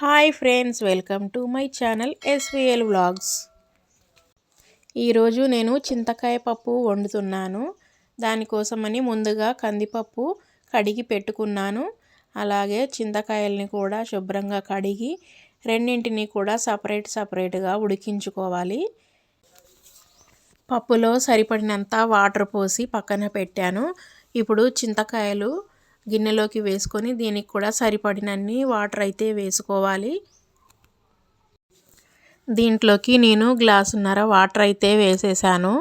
Hi friends welcome to my channel S V L vlogs. ఈరోజు నేను చింతకాయ పప్పు వండుతున్నాను. దానికోసమని ముందుగా కందిపప్పు కడిగి పెట్టుకున్నాను. అలాగే చింతకాయల్ని కూడా శుభ్రంగా కడిగి రెండింటిని కూడా సపరేట్ సపరేట్గా ఉడికించుకోవాలి. పప్పులో సరిపడినంత వాటర్ పోసి పక్కన పెట్టాను. ఇప్పుడు చింతకాయలు గిన్నెలోకి వేసుకొని దీనికి కూడా సరిపడినన్ని వాటర్ అయితే వేసుకోవాలి. దీంట్లోకి నేను గ్లాసున్నర వాటర్ అయితే వేసేసాను.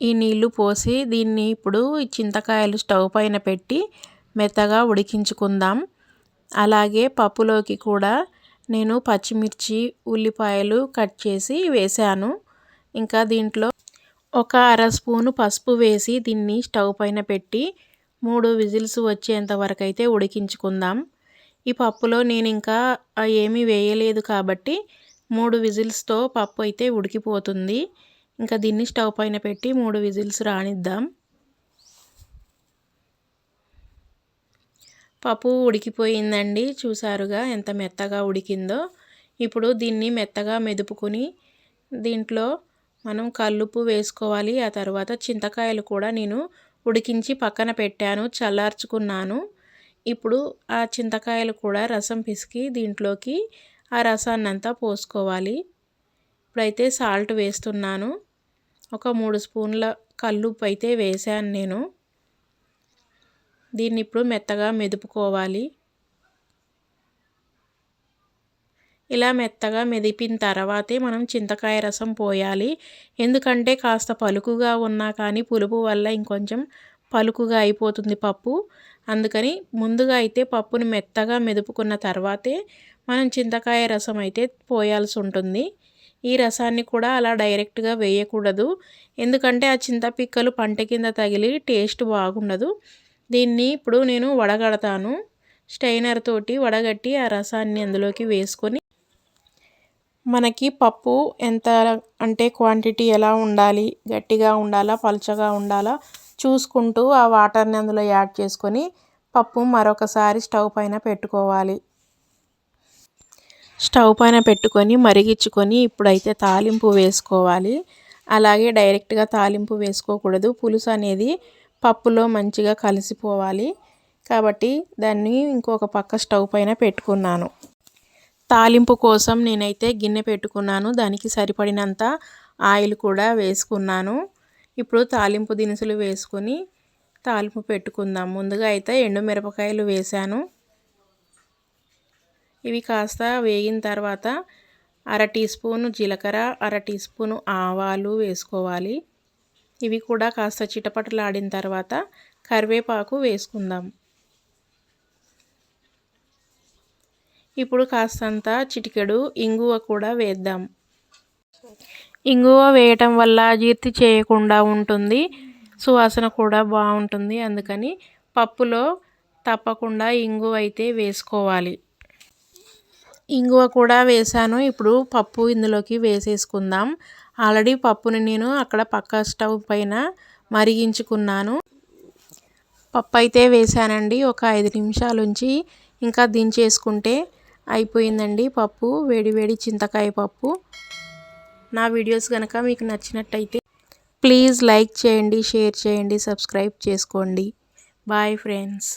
ఈ నీళ్ళు పోసి దీన్ని ఇప్పుడు చింతకాయలు స్టవ్ పైన పెట్టి మెత్తగా ఉడికించుకుందాం. అలాగే పప్పులోకి కూడా నేను పచ్చిమిర్చి ఉల్లిపాయలు కట్ చేసి వేశాను ఇంకా దీంట్లో ఒక అర స్పూను పసుపు వేసి దీన్ని స్టవ్ పైన పెట్టి మూడు విజిల్స్ వచ్చేంత వరకు అయితే ఉడికించుకుందాం. ఈ పప్పులో నేను ఇంకా ఏమీ వేయలేదు కాబట్టి మూడు విజిల్స్తో పప్పు అయితే ఉడికిపోతుంది. ఇంకా దీన్ని స్టవ్ పైన పెట్టి మూడు విజిల్స్ రానిద్దాం. పప్పు ఉడికిపోయిందండి. చూసారుగా ఎంత మెత్తగా ఉడికిందో. ఇప్పుడు దీన్ని మెత్తగా మెదుపుకొని దీంట్లో మనం కల్లుప్పు వేసుకోవాలి. ఆ తర్వాత చింతకాయలు కూడా నేను ఉడికించి పక్కన పెట్టాను చల్లార్చుకున్నాను. ఇప్పుడు ఆ చింతకాయలు కూడా రసం పిసికి దీంట్లోకి ఆ రసాన్ని అంతా పోసుకోవాలి. ఇప్పుడైతే సాల్ట్ వేస్తున్నాను. ఒక మూడు స్పూన్ల కల్లుప్పు అయితే వేసాను నేను. దీన్ని ఇప్పుడు మెత్తగా మెదుపుకోవాలి. ఇలా మెత్తగా మెదిపిన తర్వాతే మనం చింతకాయ రసం పోయాలి. ఎందుకంటే కాస్త పలుకుగా ఉన్నా కానీ పులుపు వల్ల ఇంకొంచెం పలుకుగా అయిపోతుంది పప్పు. అందుకని ముందుగా అయితే పప్పుని మెత్తగా మెదుపుకున్న తర్వాతే మనం చింతకాయ రసం అయితే పోయాల్సి ఉంటుంది. ఈ రసాన్ని కూడా అలా డైరెక్ట్గా వేయకూడదు. ఎందుకంటే ఆ చింతపిక్కలు పంట కింద తగిలి టేస్ట్ బాగుండదు. దీన్ని ఇప్పుడు నేను వడగడతాను. స్టైనర్ తోటి వడగట్టి ఆ రసాన్ని అందులోకి వేసుకొని మనకి పప్పు ఎంత అంటే క్వాంటిటీ ఎలా ఉండాలి? గట్టిగా ఉండాలా? పలుచగా ఉండాలా? చూసుకుంటూ ఆ వాటర్ని అందులో యాడ్ చేసుకొని పప్పు మరొకసారి స్టవ్ పైన పెట్టుకోవాలి. స్టవ్ పైన పెట్టుకొని మరిగించుకొని ఇప్పుడైతే తాలింపు వేసుకోవాలి. అలాగే డైరెక్ట్గా తాలింపు వేసుకోకూడదు. పులుసు అనేది పప్పులో మంచిగా కలిసిపోవాలి. కాబట్టి దాన్ని ఇంకొక పక్క స్టవ్ పైన పెట్టుకున్నాను. తాలింపు కోసం నేనైతే గిన్నె పెట్టుకున్నాను. దానికి సరిపడినంత ఆయిల్ కూడా వేసుకున్నాను. ఇప్పుడు తాలింపు దినుసులు వేసుకొని తాలింపు పెట్టుకుందాం. ముందుగా అయితే ఎండుమిరపకాయలు వేశాను. ఇవి కాస్త వేగిన తర్వాత అర టీ స్పూను జీలకర్ర అర టీ స్పూను ఆవాలు వేసుకోవాలి. ఇవి కూడా కాస్త చిటపటలాడిన తర్వాత కరివేపాకు వేసుకుందాం. ఇప్పుడు కాస్తంత చిటికెడు ఇంగువ కూడా వేద్దాం. ఇంగువ వేయటం వల్ల అజీర్తి చేయకుండా ఉంటుంది. సువాసన కూడా బాగుంటుంది. అందుకని పప్పులో తప్పకుండా ఇంగువ అయితే వేసుకోవాలి. ఇంగువ కూడా వేసాను. ఇప్పుడు పప్పు ఇందులోకి వేసేసుకుందాం. ఆల్రెడీ పప్పుని నేను అక్కడ పక్క స్టవ్ పైన మరిగించుకున్నాను. పప్పు అయితే వేసానండి. ఒక ఐదు నిమిషాల నుంచి ఇంకా దించేసుకుంటే అయిపోయిందండి పప్పు వేడి వేడి చింతకాయ పప్పు. నా వీడియోస్ కనుక మీకు నచ్చినట్టయితే ప్లీజ్ లైక్ చేయండి షేర్ చేయండి సబ్స్క్రైబ్ చేసుకోండి. Bye friends.